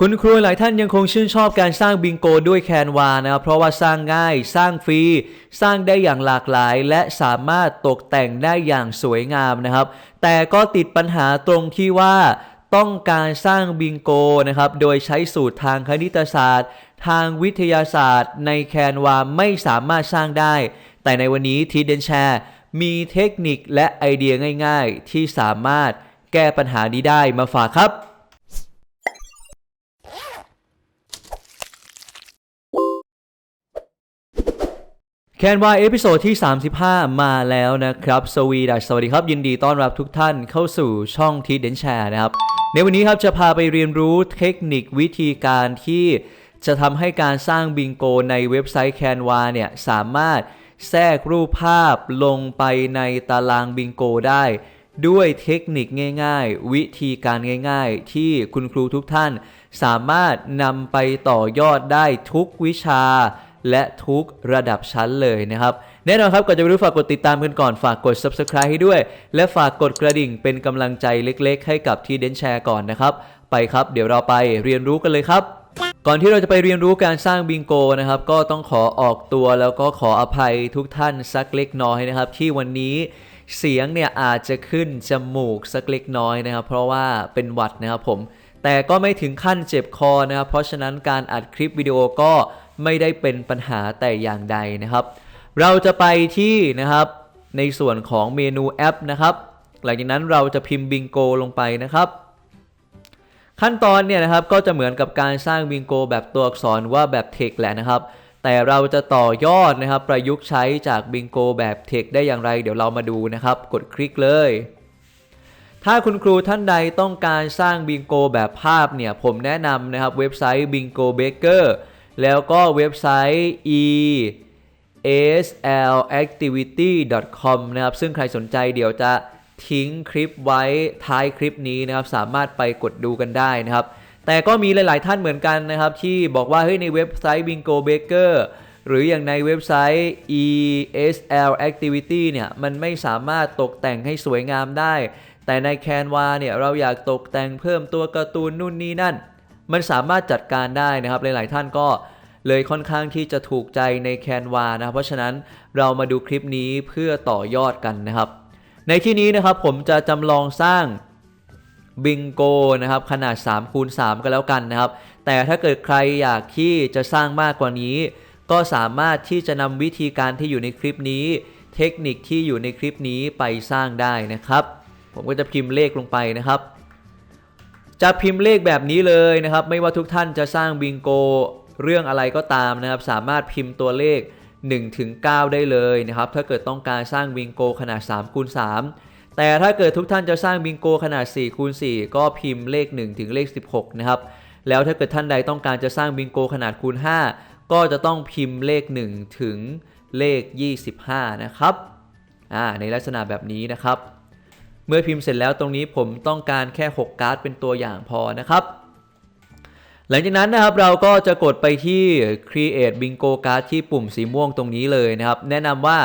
คุณครูหลายท่านยังคงชื่นชอบการสร้างบิงโกด้วยแคนวานะครับเพราะว่าสร้างง่ายสร้างฟรี สร้างได้อย่างหลากหลาย และสามารถตกแต่งได้อย่างสวยงามนะครับ แต่ก็ติดปัญหาตรงที่ว่าต้องการสร้างบิงโกนะครับโดยใช้สูตรทางคณิตศาสตร์ ทางวิทยาศาสตร์ ในแคนวาไม่สามารถสร้างได้ แต่ในวันนี้ทีเดนแชร์มีเทคนิคและไอเดียง่าย ๆ ที่สามารถแก้ปัญหานี้ได้มาฝากครับ แคนวาเอพิโซดที่ 35 มาแล้วนะครับ สวีดัสสวัสดีครับ ยินดีต้อนรับทุกท่านเข้าสู่ช่องทีเดนแชร์นะครับ ในวันนี้ครับจะพาไปเรียนรู้เทคนิควิธีการที่จะทำให้การสร้างบิงโกในเว็บไซต์แคนวาเนี่ย สามารถแทรกรูปภาพลงไปในตารางบิงโกได้ ด้วยเทคนิคง่าย ๆ วิธีการง่าย ๆ ที่คุณครูทุกท่าน สามารถนำไปต่อยอดได้ทุกวิชา และทุกระดับชั้นเลยนะครับ แน่นอนครับก่อนจะไปรู้ฝากกดติดตามกันก่อนฝากกด subscribe ให้ด้วย และฝากกดกระดิ่งเป็นกำลังใจเล็กๆ ให้กับทีเดนแชร์ก่อนนะครับ ไปครับเดี๋ยวเราไปเรียนรู้กันเลยครับก่อนที่เราจะไปเรียนรู้การสร้างบิงโกนะครับ ก็ต้องขอออกตัวแล้วก็ขออภัยทุกท่านสักเล็กน้อยนะครับ ที่วันนี้เสียงเนี่ยอาจจะขึ้นจมูกสักเล็กน้อยนะครับ เพราะว่าเป็นหวัดนะครับผม แต่ก็ไม่ถึงขั้นเจ็บคอนะครับ เพราะฉะนั้นการอัดคลิปวิดีโอก็ ไม่ได้เป็นปัญหาแต่อย่างใดนะครับ เราจะไปที่นะครับในส่วนของเมนูแอปนะครับ หลังจากนั้นเราจะพิมพ์บิงโกลงไปนะครับขั้นตอนเนี่ยนะครับก็จะเหมือนกับการสร้างบิงโกแบบตัวอักษรว่าแบบเทคแหละนะครับ แต่เราจะต่อยอดนะครับ ประยุกต์ใช้จากบิงโกแบบเทคได้อย่างไร เดี๋ยวเรามาดูนะครับ กดคลิกเลย ถ้าคุณครูท่านใดต้องการสร้างบิงโกแบบภาพเนี่ย ผมแนะนำนะครับเว็บไซต์ Bingo Baker แล้วก็เว็บไซต์ e slactivity.com นะครับ ซึ่งใครสนใจเดี๋ยวจะทิ้งคลิปไว้ท้ายคลิปนี้นะครับ สามารถไปกดดูกันได้นะครับ แต่ก็มีหลาย ๆ ท่านเหมือนกันนะครับ ที่บอกว่าเฮ้ยในเว็บไซต์ Bingo Baker หรืออย่างในเว็บไซต์ ESL Activity เนี่ยมันไม่สามารถตกแต่งให้สวยงามได้ แต่ใน Canva เนี่ยเราอยากตกแต่งเพิ่มตัวการ์ตูนนู่นนี่นั่น มันสามารถจัดการได้นะครับ หลายๆท่านก็เลยค่อนข้างที่จะถูกใจใน Canva นะครับเพราะฉะนั้นเรามาดูคลิปนี้เพื่อต่อยอดกันนะครับ ในที่นี้นะครับผมจะจำลองสร้างบิงโกนะครับขนาด3คูณ3ก็แล้วกันนะครับ แต่ถ้าเกิดใครอยากที่จะสร้างมากกว่านี้ ก็สามารถที่จะนำวิธีการที่อยู่ในคลิปนี้ เทคนิคที่อยู่ในคลิปนี้ไปสร้างได้นะครับ ผมก็จะพิมพ์เลขลงไปนะครับ จะพิมพ์เลขแบบนี้เลยนะครับ ไม่ว่าทุกท่านจะสร้างบิงโกเรื่องอะไรก็ตามนะครับ สามารถพิมพ์ตัวเลข1ถึง9ได้เลยนะครับ ถ้าเกิดต้องการสร้างบิงโกขนาด3คูณ3แต่ถ้าเกิดทุกท่านจะสร้างบิงโกขนาด4คูณ4ก็พิมพ์เลข1ถึงเลข 16 นะครับ แล้วถ้าเกิดท่านใดต้องการจะสร้างบิงโกขนาดคูณ 5 ก็จะต้องพิมพ์เลข 1 ถึงเลข 25 นะครับ อ่า ในลักษณะแบบนี้นะครับ เมื่อพิมพ์เสร็จแล้วตรงนี้ผมต้องการแค่ 6 การ์ดเป็นตัวอย่างพอนะครับ หลังจากนั้นนะครับเราก็จะกดไปที่ create bingo card ที่ปุ่มสีม่วงตรงนี้เลยนะครับ แนะนำว่า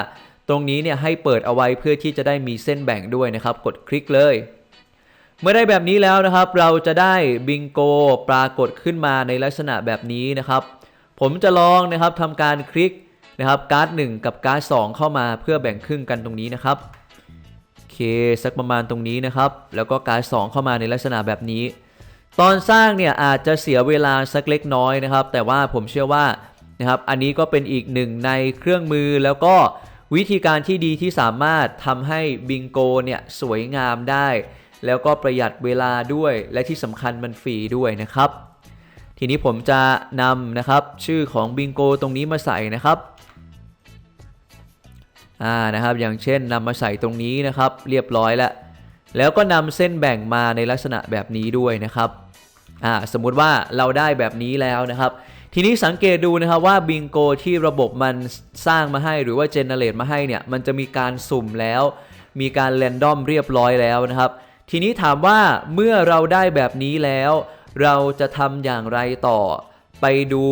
ตรงนี้เนี่ยให้เปิดเอาไว้เพื่อที่จะได้มีเส้นแบ่งด้วยนะครับ กดคลิกเลยเมื่อได้แบบนี้แล้วนะครับ เราจะได้บิงโกปรากฏขึ้นมาในลักษณะแบบนี้นะครับ ผมจะลองนะครับทำการคลิกนะครับการ์ด1กับการ์ด2เข้ามาเพื่อแบ่งครึ่งกันตรงนี้นะครับ เค สักประมาณตรงนี้นะครับ แล้วก็การ2เข้ามาในลักษณะแบบนี้ ตอนสร้างเนี่ยอาจจะเสียเวลาสักเล็กน้อยนะครับ แต่ว่าผมเชื่อว่านะครับ อันนี้ก็เป็นอีกหนึ่งในเครื่องมือแล้วก็วิธีการที่ดีที่สามารถทำให้บิงโกเนี่ยสวยงามได้ แล้วก็ประหยัดเวลาด้วย และที่สำคัญมันฟรีด้วยนะครับ ทีนี้ผมจะนำนะครับ ชื่อของบิงโกตรงนี้มาใส่นะครับ อ่านะครับอย่างเช่นนำมาใส่ตรงนี้นะครับเรียบร้อยแล้ว แล้วก็นำเส้นแบ่งมาในลักษณะแบบนี้ด้วยนะครับอ่าสมมุติว่าเราได้แบบนี้แล้วนะครับ ทีนี้สังเกตดูนะครับว่าบิงโกที่ระบบมันสร้างมาให้หรือว่าเจเนเรตมาให้เนี่ยมันจะมีการสุ่มแล้ว มีการแรนดอมเรียบร้อยแล้วนะครับ ทีนี้ถามว่าเมื่อเราได้แบบนี้แล้ว เราจะทำอย่างไรต่อ ไปดู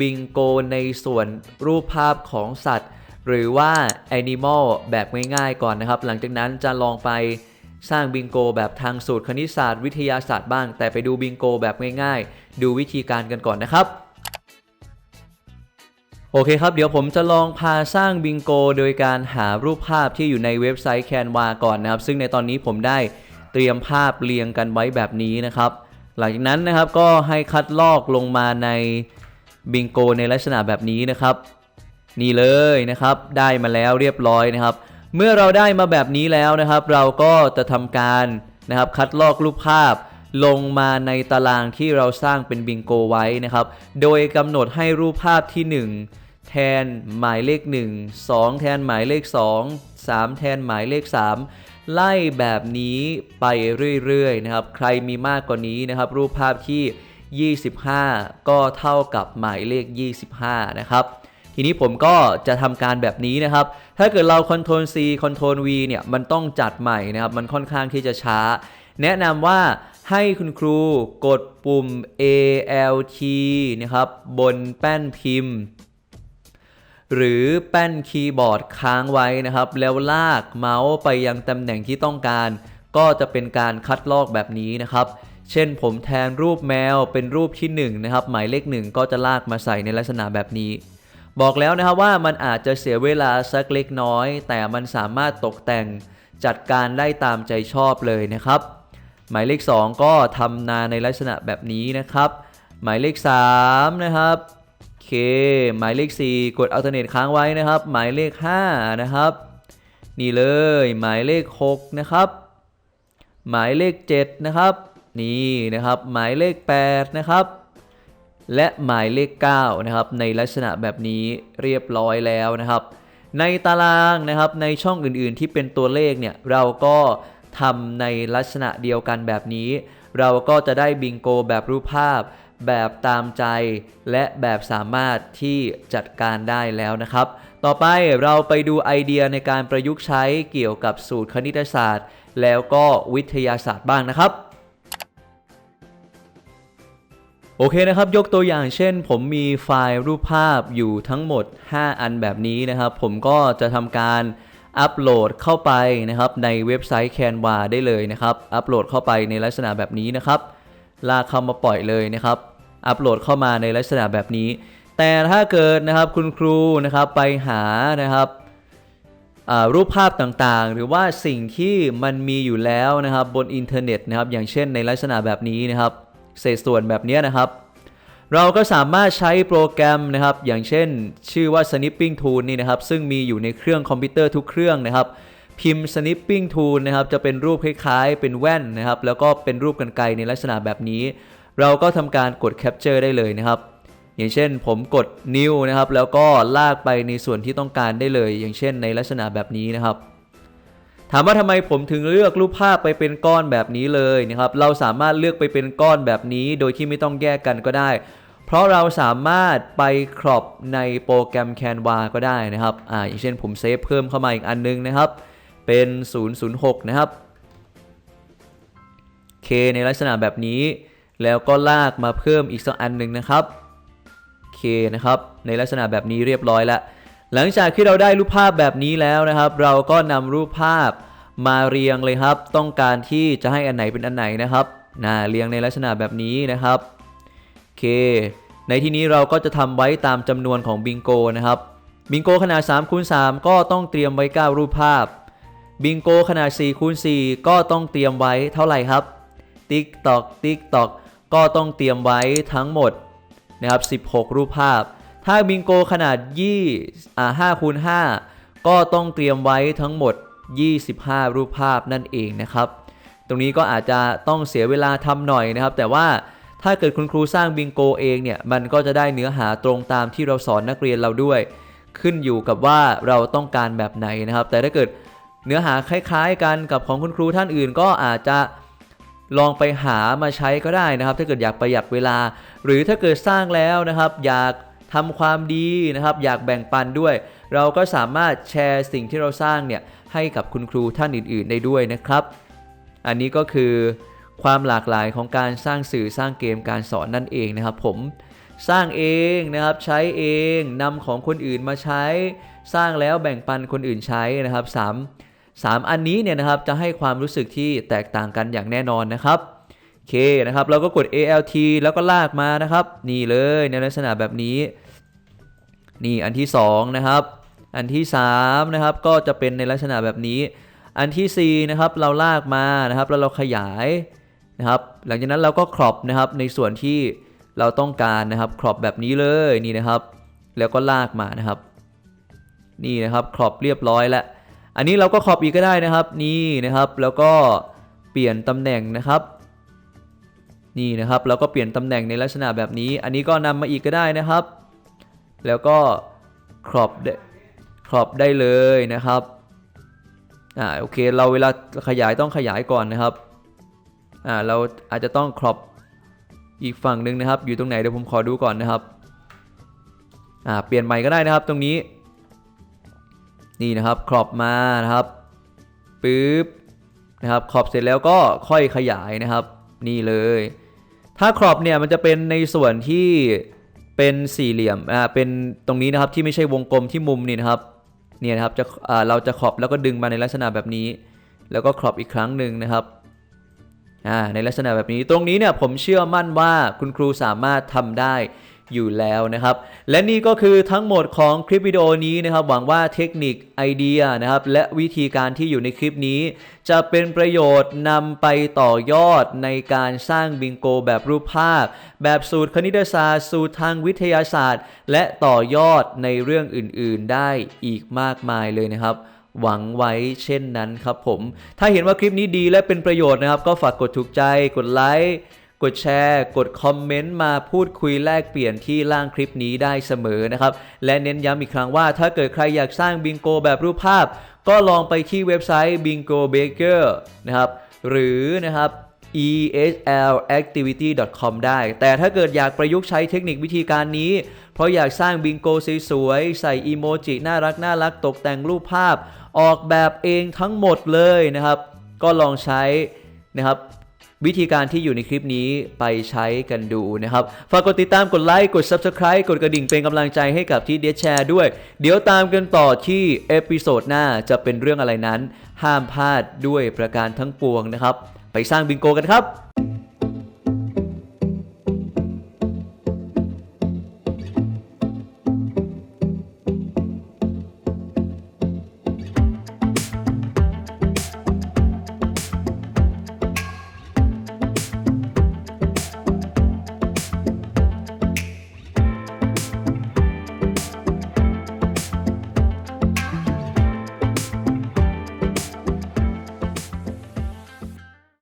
บิงโกในส่วนรูปภาพของสัตว์ หรือว่า Animal แบบง่ายๆก่อนนะครับ หลังจากนั้นจะลองไปสร้างบิงโกแบบทางสูตรคณิตศาสตร์วิทยาศาสตร์บ้าง แต่ไปดูบิงโกแบบง่ายๆ ดูวิธีการกันก่อนนะครับ โอเคครับ เดี๋ยวผมจะลองพาสร้างบิงโกโดยการหารูปภาพที่อยู่ในเว็บไซต์ Canva ก่อนนะครับ ซึ่งในตอนนี้ผมได้เตรียมภาพเรียงกันไว้แบบนี้นะครับ หลังจากนั้นนะครับก็ให้คัดลอกลงมาในบิงโกในลักษณะแบบนี้นะครับ นี่เลยนะครับ ได้มาแล้วเรียบร้อยนะครับ เมื่อเราได้มาแบบนี้แล้วนะครับ เราก็จะทำการนะครับคัดลอกรูปภาพลงมาในตารางที่เราสร้างเป็นบิงโกไว้นะครับ โดยกำหนดให้รูปภาพที่ 1 แทนหมายเลข 1 2 แทนหมายเลข 2 3 แทนหมายเลข 3 ไล่แบบนี้ไปเรื่อยๆนะครับ ใครมีมากกว่านี้นะครับ รูปภาพที่ 25 ก็เท่ากับหมายเลข 25 นะครับ ทีนี้ผมก็จะทำการแบบนี้นะครับ ถ้าเกิดเรา Ctrl C Ctrl V เนี่ยมันต้องจัดใหม่นะครับ มันค่อนข้างที่จะช้า แนะนำว่าให้คุณครูกดปุ่ม ALT นะครับ บนแป้นพิมพ์ หรือแป้นคีย์บอร์ดค้างไว้นะครับ แล้วลากเมาส์ไปยังตำแหน่งที่ต้องการ ก็จะเป็นการคัดลอกแบบนี้นะครับเช่นผมแทนรูปแมวเป็นรูปที่1นะครับหมายเลข1ก็จะลากมาใส่ในลักษณะแบบนี้ บอกแล้วนะครับว่ามันอาจจะเสียเวลาสักเล็กน้อย แต่มันสามารถตกแต่งจัดการได้ตามใจชอบเลยนะครับ หมายเลข 2 ก็ทำนาในลักษณะแบบนี้นะครับ หมายเลข 3 นะครับเค หมายเลข 4 กด alternate ค้างไว้นะครับ หมายเลข 5 นะครับ นี่เลย หมายเลข 6 นะครับ หมายเลข 7 นะครับ นี่นะครับ หมายเลข 8 นะครับ และหมายเลข9นะครับในลักษณะแบบนี้เรียบร้อยแล้วนะครับ ในตารางนะครับในช่องอื่นๆที่เป็นตัวเลขเนี่ยเราก็ทำในลักษณะเดียวกันแบบนี้ เราก็จะได้บิงโกแบบรูปภาพ แบบตามใจ และแบบสามารถที่จัดการได้แล้วนะครับ ต่อไปเราไปดูไอเดียในการประยุกต์ใช้เกี่ยวกับสูตรคณิตศาสตร์ แล้วก็วิทยาศาสตร์บ้างนะครับ โอเคนะครับ ยกตัวอย่างเช่น ผมมีไฟล์รูปภาพอยู่ทั้งหมด 5 อันแบบนี้นะครับ ผมก็จะทำการอัปโหลดเข้าไปนะครับในเว็บไซต์ Canva ได้เลยนะครับ อัปโหลดเข้าไปในลักษณะแบบนี้นะครับลากเข้ามาปล่อยเลยนะครับ อัปโหลดเข้ามาในลักษณะแบบนี้ แต่ถ้าเกิดนะครับคุณครูนะครับไปหานะครับรูปภาพต่างๆ หรือว่าสิ่งที่มันมีอยู่แล้วนะครับบนอินเทอร์เน็ตนะครับอย่างเช่นในลักษณะแบบนี้นะครับ เศษส่วนแบบนี้นะครับ เราก็สามารถใช้โปรแกรมนะครับ อย่างเช่น ชื่อว่า snipping tool นี่นะครับ ซึ่งมีอยู่ในเครื่องคอมพิวเตอร์ทุกเครื่องนะครับ พิมพ์ snipping tool นะครับ จะเป็นรูปคล้ายๆ เป็นแว่นนะครับ แล้วก็เป็นรูปกันไกรในลักษณะแบบนี้ เราก็ทำการกด capture ได้เลยนะครับ อย่างเช่น ผมกดนิ้วนะครับ แล้วก็ลากไปในส่วนที่ต้องการได้เลย อย่างเช่น ในลักษณะแบบนี้นะครับ ถามว่าทำไมผมถึงเลือกรูปภาพไปเป็นก้อนแบบนี้เลยนะครับเราสามารถเลือกไปเป็นก้อนแบบนี้ โดยที่ไม่ต้องแยกกันก็ได้ เพราะเราสามารถไปครอปในโปรแกรม Canva ก็ได้นะครับอ่าอย่างเช่นผมเซฟเพิ่มเข้ามาอีกอันนึงนะครับเป็น 006 นะครับ K ในลักษณะแบบนี้แล้วก็ลากมาเพิ่มอีกสักอันหนึ่งนะครับ K นะครับ ในลักษณะแบบนี้เรียบร้อยแล้ว หลังจากที่เราได้รูปภาพแบบนี้แล้วนะครับ เราก็นำรูปภาพมาเรียงเลยครับ ต้องการที่จะให้อันไหนเป็นอันไหนนะครับนะเรียงในลักษณะแบบนี้นะครับโอเค ในที่นี้เราก็จะทำไว้ตามจำนวนของบิงโกนะครับบิงโกขนาด3คูณ3ก็ต้องเตรียมไว้ 9 รูปภาพ บิงโกขนาด4คูณ4ก็ต้องเตรียมไว้เท่าไหร่ครับ ติ๊กตอกติ๊กตอกก็ต้องเตรียมไว้ทั้งหมดนะครับ16 รูปภาพ ถ้าบิงโกขนาด2อ่า5คูณ5ก็ต้องเตรียมไว้ทั้งหมด 25 รูปภาพนั่นเองนะครับ ตรงนี้ก็อาจจะต้องเสียเวลาทำหน่อยนะครับ แต่ว่าถ้าเกิดคุณครูสร้างบิงโกเองเนี่ย มันก็จะได้เนื้อหาตรงตามที่เราสอนนักเรียนเราด้วย ขึ้นอยู่กับว่าเราต้องการแบบไหนนะครับ แต่ถ้าเกิดเนื้อหาคล้ายๆ กันกับของคุณครูท่านอื่น ก็อาจจะลองไปหามาใช้ก็ได้นะครับ ถ้าเกิดอยากประหยัดเวลา หรือถ้าเกิดสร้างแล้วนะครับ อยาก ทำความดีนะครับ อยากแบ่งปันด้วย เราก็สามารถแชร์สิ่งที่เราสร้างเนี่ยให้กับคุณครูท่านอื่น ๆ ได้ด้วยนะครับ อันนี้ก็คือความหลากหลายของการสร้างสื่อสร้างเกมการสอนนั่นเองนะครับ ผมสร้างเองนะครับใช้เองนำของคนอื่นมาใช้ สร้างแล้วแบ่งปันคนอื่นใช้นะครับสาม3อันนี้เนี่ยนะครับจะให้ความรู้สึกที่แตกต่างกันอย่างแน่นอนนะครับ โอเคนะครับเราก็กด ALT แล้วก็ลากมานะครับ นี่เลยในลักษณะแบบนี้ นี่อันที่ 2 นะครับ อันที่ 3 นะครับ ก็จะเป็นในลักษณะแบบนี้ อันทีสี่4 นะครับ เราลากมานะครับ แล้วเราขยายนะครับ หลังจากนั้นเราก็ครอปนะครับในส่วนที่เราต้องการนะครับครอปแบบนี้เลยนี่นะครับ แล้วก็ลากมานะครับ นี่นะครับครอปเรียบร้อยแล้วอันนี้เราก็ครอปอีกก็ได้นะครับ นี่นะครับ แล้วก็เปลี่ยนตำแหน่งนะครับ นี่นะครับเราก็เปลี่ยนตำแหน่งในลักษณะแบบนี้ อันนี้ก็นำมาอีกก็ได้นะครับ แล้วก็ครอปได้ครอปได้เลยนะครับอ่าโอเคเราเวลาขยายต้องขยายก่อนนะครับอ่าเราอาจจะต้องครอปอีกฝั่งหนึ่งนะครับ อยู่ตรงไหนเดี๋ยวผมขอดูก่อนนะครับอ่าเปลี่ยนใหม่ก็ได้นะครับตรงนี้ นี่นะครับครอปมานะครับปึ๊บนะครับครอปเสร็จแล้วก็ค่อยขยายนะครับ นี่เลย ถ้าครอบเนี่ยมันจะเป็นในส่วนที่เป็นสี่เหลี่ยมอ่าเป็นตรงนี้นะครับที่ไม่ใช่วงกลมที่มุมนี่นะครับเนี่ยนะครับจะอ่าเราจะครอบแล้วก็ดึงมาในลักษณะแบบนี้ แล้วก็ครอบอีกครั้งหนึ่งนะครับอ่าในลักษณะแบบนี้ตรงนี้เนี่ยผมเชื่อมั่นว่าคุณครูสามารถทำได้ อยู่แล้วนะครับ และนี่ก็คือทั้งหมดของคลิปวิดีโอนี้นะครับ หวังว่าเทคนิคไอเดียนะครับ และวิธีการที่อยู่ในคลิปนี้ จะเป็นประโยชน์นำไปต่อยอดในการสร้างบิงโกแบบรูปภาพ แบบสูตรคณิตศาสตร์ สูตรทางวิทยาศาสตร์ และต่อยอดในเรื่องอื่น ๆ ได้อีกมากมายเลยนะครับหวังไว้เช่นนั้นครับผม ถ้าเห็นว่าคลิปนี้ดีและเป็นประโยชน์นะครับ ก็ฝากกดถูกใจ กดไลค์ กดแชร์ กดคอมเมนต์มาพูดคุยแลกเปลี่ยนที่ล่างคลิปนี้ได้เสมอนะครับ และเน้นย้ำอีกครั้งว่าถ้าเกิดใครอยากสร้างบิงโกแบบรูปภาพ ก็ลองไปที่เว็บไซต์ bingo baker นะครับ หรือนะครับ eslactivity.com ได้ แต่ถ้าเกิดอยากประยุกต์ใช้เทคนิควิธีการนี้ เพราะอยากสร้างบิงโกสวยๆ ใส่อีโมจิน่ารักน่ารักตกแต่งรูปภาพ ออกแบบเองทั้งหมดเลยนะครับ ก็ลองใช้นะครับ วิธีการที่อยู่ในคลิปนี้ไปใช้กันดูนะครับ ฝากกดติดตามกดไลค์กด Subscribe กดกระดิ่งเป็นกำลังใจให้กับที่เดชแชร์ด้วย เดี๋ยวตามกันต่อที่เอพิโซดหน้าจะเป็นเรื่องอะไรนั้น ห้ามพลาดด้วยประการทั้งปวงนะครับ ไปสร้างบิงโกกันครับ